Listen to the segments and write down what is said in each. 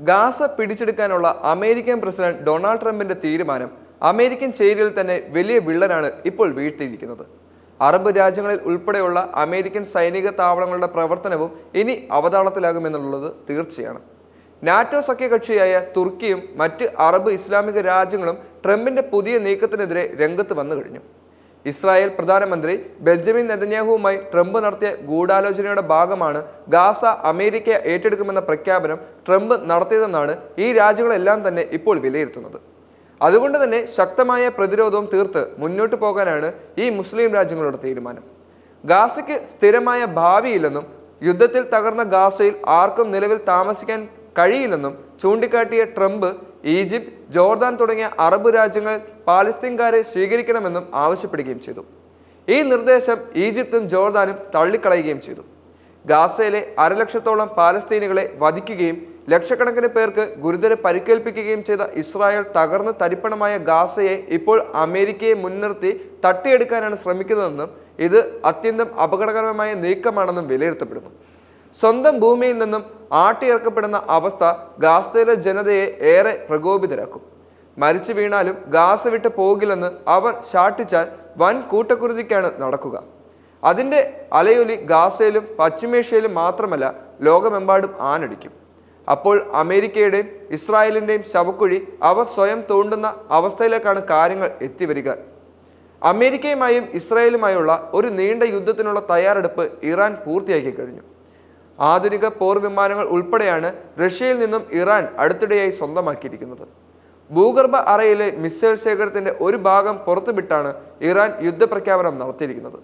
Gaza പിടിച്ചെടുക്കാനുള്ള American president Donald ട്രംപിന്റെ തീരുമാനം അമേരിക്കൻ ചേരിയിൽ തന്നെ വലിയ വിള്ളലാണ് ഇപ്പോൾ വീഴ്ത്തിയിരിക്കുന്നത്. അറബ് രാജ്യങ്ങളിൽ ഉൾപ്പെടെയുള്ള അമേരിക്കൻ സൈനിക താവളങ്ങളുടെ പ്രവർത്തനവും ഇനി അവതാളത്തിലാകുമെന്നുള്ളത് തീർച്ചയാണ്. നാറ്റോ സഖ്യകക്ഷിയായ തുർക്കിയും മറ്റ് അറബ് ഇസ്ലാമിക രാജ്യങ്ങളും ട്രംപിന്റെ പുതിയ നീക്കത്തിനെതിരെ രംഗത്ത് വന്നു കഴിഞ്ഞു. ഇസ്രായേൽ പ്രധാനമന്ത്രി ബെഞ്ചമിൻ നെതന്യാഹുവുമായി ട്രംപ് നടത്തിയ ഗൂഢാലോചനയുടെ ഭാഗമാണ് ഗാസ അമേരിക്ക ഏറ്റെടുക്കുമെന്ന പ്രഖ്യാപനം ട്രംപ് നടത്തിയതെന്നാണ് ഈ രാജ്യങ്ങളെല്ലാം തന്നെ ഇപ്പോൾ വിലയിരുത്തുന്നത്. അതുകൊണ്ട് തന്നെ ശക്തമായ പ്രതിരോധവും തീർത്ത് മുന്നോട്ട് പോകാനാണ് ഈ മുസ്ലിം രാജ്യങ്ങളുടെ തീരുമാനം. ഗാസയ്ക്ക് സ്ഥിരമായ ഭാവിയില്ലെന്നും യുദ്ധത്തിൽ തകർന്ന ഗാസയിൽ ആർക്കും നിലവിൽ താമസിക്കാൻ കഴിയില്ലെന്നും ചൂണ്ടിക്കാട്ടിയ ട്രംപ് ഈജിപ്ത് ജോർദാൻ തുടങ്ങിയ അറബ് രാജ്യങ്ങൾ പാലസ്തീൻകാരെ സ്വീകരിക്കണമെന്നും ആവശ്യപ്പെടുകയും ചെയ്തു. ഈ നിർദ്ദേശം ഈജിപ്തും ജോർദാനും തള്ളിക്കളയുകയും ചെയ്തു. ഗാസയിലെ അരലക്ഷത്തോളം പാലസ്തീനുകളെ വധിക്കുകയും ലക്ഷക്കണക്കിന് പേർക്ക് ഗുരുതര പരിക്കേൽപ്പിക്കുകയും ചെയ്ത ഇസ്രായേൽ തകർന്ന് തരിപ്പണമായ ഗാസയെ ഇപ്പോൾ അമേരിക്കയെ മുൻനിർത്തി തട്ടിയെടുക്കാനാണ് ശ്രമിക്കുന്നതെന്നും ഇത് അത്യന്തം അപകടകരമായ നീക്കമാണെന്നും വിലയിരുത്തപ്പെടുന്നു. സ്വന്തം ഭൂമിയിൽ നിന്നും ആട്ടിയിറക്കപ്പെടുന്ന അവസ്ഥ ഗാസയിലെ ജനതയെ ഏറെ പ്രകോപിതരാക്കും. മരിച്ചു വീണാലും ഗാസ വിട്ട് പോകില്ലെന്ന് അവർ ശാട്ടിച്ചാൽ വൻ കൂട്ടക്കുരുതിക്കാണ് നടക്കുക. അതിന്റെ അലയൊലി ഗാസയിലും പശ്ചിമേഷ്യയിലും മാത്രമല്ല ലോകമെമ്പാടും ആനടിക്കും അപ്പോൾ അമേരിക്കയുടെയും ഇസ്രായേലിന്റെയും ശവക്കുഴി അവർ സ്വയം തോണ്ടുന്ന അവസ്ഥയിലേക്കാണ് കാര്യങ്ങൾ എത്തിവരിക. അമേരിക്കയുമായും ഇസ്രായേലുമായുള്ള ഒരു നീണ്ട യുദ്ധത്തിനുള്ള തയ്യാറെടുപ്പ് ഇറാൻ പൂർത്തിയാക്കി കഴിഞ്ഞു. ആധുനിക പോർ വിമാനങ്ങൾ ഉൾപ്പെടെയാണ് റഷ്യയിൽ നിന്നും ഇറാൻ അടുത്തിടെയായി സ്വന്തമാക്കിയിരിക്കുന്നത്. ഭൂഗർഭ അറയിലെ മിസൈൽ ശേഖരത്തിന്റെ ഒരു ഭാഗം പുറത്തുവിട്ടാണ് ഇറാൻ യുദ്ധപ്രഖ്യാപനം നടത്തിയിരിക്കുന്നത്.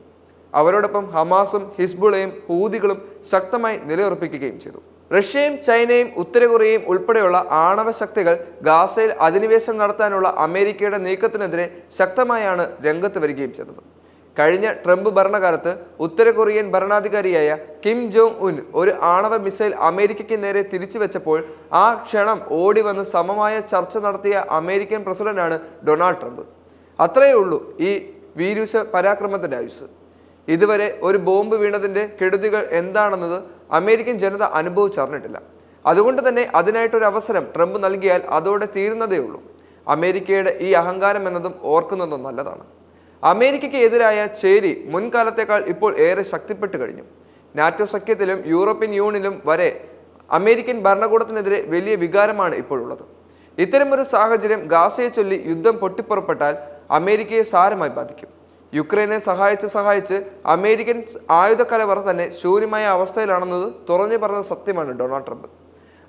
അവരോടൊപ്പം ഹമാസും ഹിസ്ബുളയും ഹൂതികളും ശക്തമായി നിലയുറപ്പിക്കുകയും ചെയ്തു. റഷ്യയും ചൈനയും ഉത്തര കൊറിയയും ഉൾപ്പെടെയുള്ള ആണവ ശക്തികൾ ഗാസയിൽ അധിനിവേശം നടത്താനുള്ള അമേരിക്കയുടെ നീക്കത്തിനെതിരെ ശക്തമായാണ് രംഗത്ത് വരികയും ചെയ്തത്. കഴിഞ്ഞ ട്രംപ് ഭരണകാലത്ത് ഉത്തര കൊറിയൻ ഭരണാധികാരിയായ കിം ജോങ് ഉൻ ഒരു ആണവ മിസൈൽ അമേരിക്കയ്ക്ക് നേരെ തിരിച്ചു വെച്ചപ്പോൾ ആ ക്ഷണം ഓടി വന്ന് സമമായ ചർച്ച നടത്തിയ അമേരിക്കൻ പ്രസിഡന്റാണ് ഡൊണാൾഡ് ട്രംപ്. അത്രയേ ഉള്ളൂ ഈ വീരൂശ പരാക്രമത്തിന്റെ ആയുസ് ഇതുവരെ ഒരു ബോംബ് വീണതിന്റെ കെടുതികൾ എന്താണെന്നത് അമേരിക്കൻ ജനത അനുഭവിച്ചറിഞ്ഞിട്ടില്ല. അതുകൊണ്ട് തന്നെ അതിനായിട്ടൊരു അവസരം ട്രംപ് നൽകിയാൽ അതോടെ തീരുന്നതേ ഉള്ളൂ. അമേരിക്കയുടെ ഈ അഹങ്കാരം എന്നതും ഓർക്കുന്നതും നല്ലതാണ്. അമേരിക്കയ്ക്ക് എതിരായ ചേരി മുൻകാലത്തേക്കാൾ ഇപ്പോൾ ഏറെ ശക്തിപ്പെട്ടു കഴിഞ്ഞു. നാറ്റോ സഖ്യത്തിലും യൂറോപ്യൻ യൂണിയനിലും വരെ അമേരിക്കൻ ഭരണകൂടത്തിനെതിരെ വലിയ വികാരമാണ് ഇപ്പോഴുള്ളത്. ഇത്തരമൊരു സാഹചര്യം ഗാസയെ ചൊല്ലി യുദ്ധം പൊട്ടിപ്പുറപ്പെട്ടാൽ അമേരിക്കയെ സാരമായി ബാധിക്കും. യുക്രൈനെ സഹായിച്ച് സഹായിച്ച് അമേരിക്കൻ ആയുധക്കലവറ തന്നെ ശൂന്യമായ അവസ്ഥയിലാണെന്നത് തുറഞ്ഞു പറഞ്ഞ സത്യമാണ് ഡൊണാൾഡ് ട്രംപ്.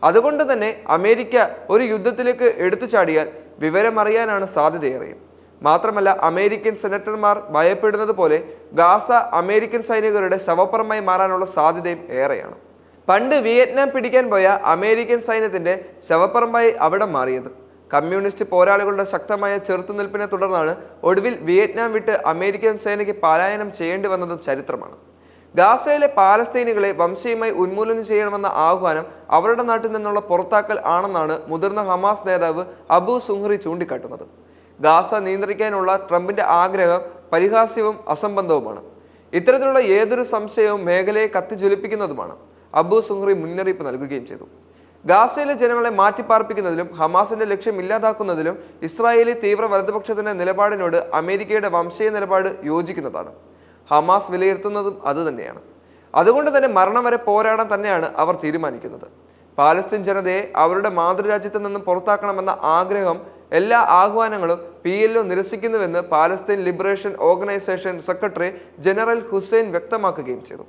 അതുകൊണ്ട് തന്നെ അമേരിക്ക ഒരു യുദ്ധത്തിലേക്ക് എടുത്തു ചാടിയാൽ വിവരമറിയാനാണ് സാധ്യതയേറെയും. മാത്രമല്ല അമേരിക്കൻ സെനറ്റർമാർ ഭയപ്പെടുന്നത് പോലെ ഗാസ അമേരിക്കൻ സൈനികരുടെ ശവപ്പുറമായി മാറാനുള്ള സാധ്യതയും ഏറെയാണ്. പണ്ട് വിയറ്റ്നാം പിടിക്കാൻ പോയ അമേരിക്കൻ സൈന്യത്തിന്റെ ശവപ്പുറമായി അവിടെ മാറിയത്. കമ്മ്യൂണിസ്റ്റ് പോരാളികളുടെ ശക്തമായ ചെറുത്തുനിൽപ്പിനെ തുടർന്നാണ് ഒടുവിൽ വിയറ്റ്നാം വിട്ട് അമേരിക്കൻ സേനയ്ക്ക് പലായനം ചെയ്യേണ്ടി വന്നതും ചരിത്രമാണ്. ഗാസയിലെ പാലസ്തീനികളെ വംശീയമായി ഉന്മൂലനം ചെയ്യണമെന്ന ആഹ്വാനം അവരുടെ നാട്ടിൽ നിന്നുള്ള പുറത്താക്കൽ ആണെന്നാണ് മുതിർന്ന ഹമാസ് നേതാവ് അബു സുഹറി ചൂണ്ടിക്കാട്ടുന്നത്. ഗാസ നിയന്ത്രിക്കാനുള്ള ട്രംപിന്റെ ആഗ്രഹം പരിഹാസ്യവും അസംബന്ധവുമാണ്. ഇത്തരത്തിലുള്ള ഏതൊരു സംശയവും മേഖലയെ കത്തിജ്വലിപ്പിക്കുന്നതുമാണ് അബു സുഹറി മുന്നറിയിപ്പ് നൽകുകയും ചെയ്തു. ഗാസയിലെ ജനങ്ങളെ മാറ്റിപ്പാർപ്പിക്കുന്നതിലും ഹമാസിന്റെ ലക്ഷ്യം ഇല്ലാതാക്കുന്നതിലും ഇസ്രായേലി തീവ്ര വലതുപക്ഷത്തിന്റെ നിലപാടിനോട് അമേരിക്കയുടെ വംശീയ നിലപാട് യോജിക്കുന്നതാണ്. ഹമാസ് വിലയിരുത്തുന്നതും അതുതന്നെയാണ് അതുകൊണ്ട് തന്നെ മരണം വരെ പോരാടാൻ തന്നെയാണ് അവർ തീരുമാനിക്കുന്നത്. പാലസ്തീൻ ജനതയെ അവരുടെ മാതൃരാജ്യത്ത് നിന്നും പുറത്താക്കണമെന്ന ആഗ്രഹം എല്ലാ ആഹ്വാനങ്ങളും P L O നിരസിക്കുന്നുവെന്ന് Palestine Liberation Organisation secretary general Hussein വ്യക്തമാക്കുകയും ചെയ്തു.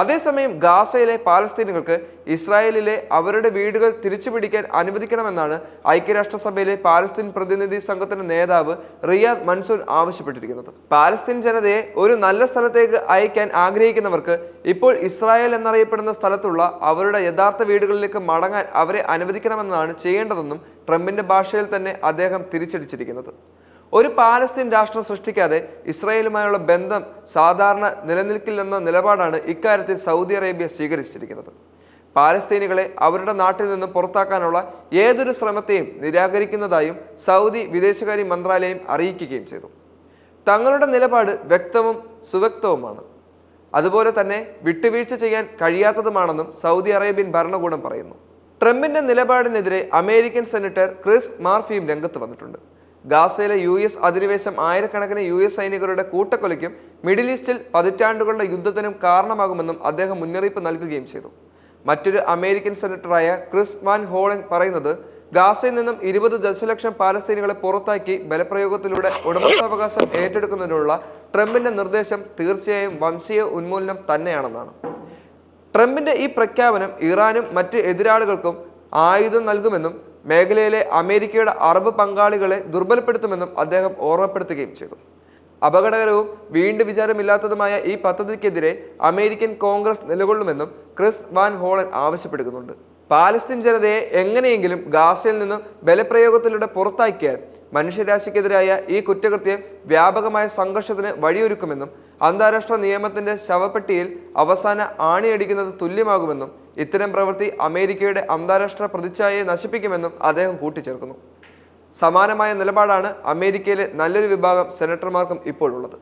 അതേസമയം ഗാസയിലെ പാലസ്തീനുകൾക്ക് ഇസ്രായേലിലെ അവരുടെ വീടുകൾ തിരിച്ചുപിടിക്കാൻ അനുവദിക്കണമെന്നാണ് ഐക്യരാഷ്ട്രസഭയിലെ പാലസ്തീൻ പ്രതിനിധി സംഘത്തിന്റെ നേതാവ് റിയാദ് മൻസൂൻ ആവശ്യപ്പെട്ടിരിക്കുന്നത്. പാലസ്തീൻ ജനതയെ ഒരു നല്ല സ്ഥലത്തേക്ക് അയക്കാൻ ആഗ്രഹിക്കുന്നവർക്ക് ഇപ്പോൾ ഇസ്രായേൽ എന്നറിയപ്പെടുന്ന സ്ഥലത്തുള്ള അവരുടെ യഥാർത്ഥ വീടുകളിലേക്ക് മടങ്ങാൻ അവരെ അനുവദിക്കണമെന്നാണ് ചെയ്യേണ്ടതെന്നും ട്രംപിന്റെ ഭാഷയിൽ തന്നെ അദ്ദേഹം തിരിച്ചടിച്ചിരിക്കുന്നത്. ഒരു പാലസ്തീൻ രാഷ്ട്രം സൃഷ്ടിക്കാതെ ഇസ്രായേലുമായുള്ള ബന്ധം സാധാരണ നിലനിൽക്കില്ലെന്ന നിലപാടാണ് ഇക്കാര്യത്തിൽ സൗദി അറേബ്യ സ്വീകരിച്ചിരിക്കുന്നത്. പാലസ്തീനികളെ അവരുടെ നാട്ടിൽ നിന്ന് പുറത്താക്കാനുള്ള ഏതൊരു ശ്രമത്തെയും നിരാകരിക്കുന്നതായും സൗദി വിദേശകാര്യ മന്ത്രാലയം അറിയിക്കുകയും ചെയ്തു. തങ്ങളുടെ നിലപാട് വ്യക്തവും സുവ്യക്തവുമാണ്. അതുപോലെ തന്നെ വിട്ടുവീഴ്ച ചെയ്യാൻ കഴിയാത്തതുമാണെന്നും സൗദി അറേബ്യൻ ഭരണകൂടം പറയുന്നു. ട്രംപിന്റെ നിലപാടിനെതിരെ അമേരിക്കൻ സെനറ്റർ ക്രിസ് മാർഫിയും രംഗത്ത് വന്നിട്ടുണ്ട്. ഗാസയിലെ യു എസ് അധിനിവേശം ആയിരക്കണക്കിന് യു എസ് സൈനികരുടെ കൂട്ടക്കൊലയ്ക്കും മിഡിൽ ഈസ്റ്റിൽ പതിറ്റാണ്ടുകളുടെ യുദ്ധത്തിനും കാരണമാകുമെന്നും അദ്ദേഹം മുന്നറിയിപ്പ് നൽകുകയും ചെയ്തു. മറ്റൊരു അമേരിക്കൻ സെനറ്ററായ ക്രിസ് വാൻ ഹോളൻ പറയുന്നത് ഗാസയിൽ നിന്നും ഇരുപത് ദശലക്ഷം പാലസ്തീനികളെ പുറത്താക്കി ബലപ്രയോഗത്തിലൂടെ ഉടമസ്ഥാവകാശം ഏറ്റെടുക്കുന്നതിനുള്ള ട്രംപിന്റെ നിർദ്ദേശം തീർച്ചയായും വംശീയ ഉന്മൂലനം തന്നെയാണെന്നാണ്. ട്രംപിന്റെ ഈ പ്രഖ്യാപനം ഇറാനും മറ്റ് എതിരാളികൾക്കും ആയുധം നൽകുമെന്നും മേഖലയിലെ അമേരിക്കയുടെ അറബ് പങ്കാളികളെ ദുർബലപ്പെടുത്തുമെന്നും അദ്ദേഹം ഓർമ്മപ്പെടുത്തുകയും ചെയ്തു. അപകടകരവും വീണ്ടും വിചാരമില്ലാത്തതുമായ ഈ പദ്ധതിക്കെതിരെ അമേരിക്കൻ കോൺഗ്രസ് നിലകൊള്ളുമെന്നും ക്രിസ് വാൻ ഹോളൻ ആവശ്യപ്പെടുന്നുണ്ട്. പാലസ്തീൻ ജനതയെ എങ്ങനെയെങ്കിലും ഗാസയിൽ നിന്നും ബലപ്രയോഗത്തിലൂടെ പുറത്താക്കിയാൽ മനുഷ്യരാശിക്കെതിരായ ഈ കുറ്റകൃത്യം വ്യാപകമായ സംഘർഷത്തിന് വഴിയൊരുക്കുമെന്നും അന്താരാഷ്ട്ര നിയമത്തിന്റെ ശവപ്പെട്ടിയിൽ അവസാന ആണിയടിക്കുന്നത് തുല്യമാകുമെന്നും ഇത്തരം പ്രവൃത്തി അമേരിക്കയുടെ അന്താരാഷ്ട്ര പ്രതിച്ഛായയെ നശിപ്പിക്കുമെന്നും അദ്ദേഹം കൂട്ടിച്ചേർക്കുന്നു. സമാനമായ നിലപാടാണ് അമേരിക്കയിലെ നല്ലൊരു വിഭാഗം സെനറ്റർമാർക്കും ഇപ്പോൾ ഉള്ളത്.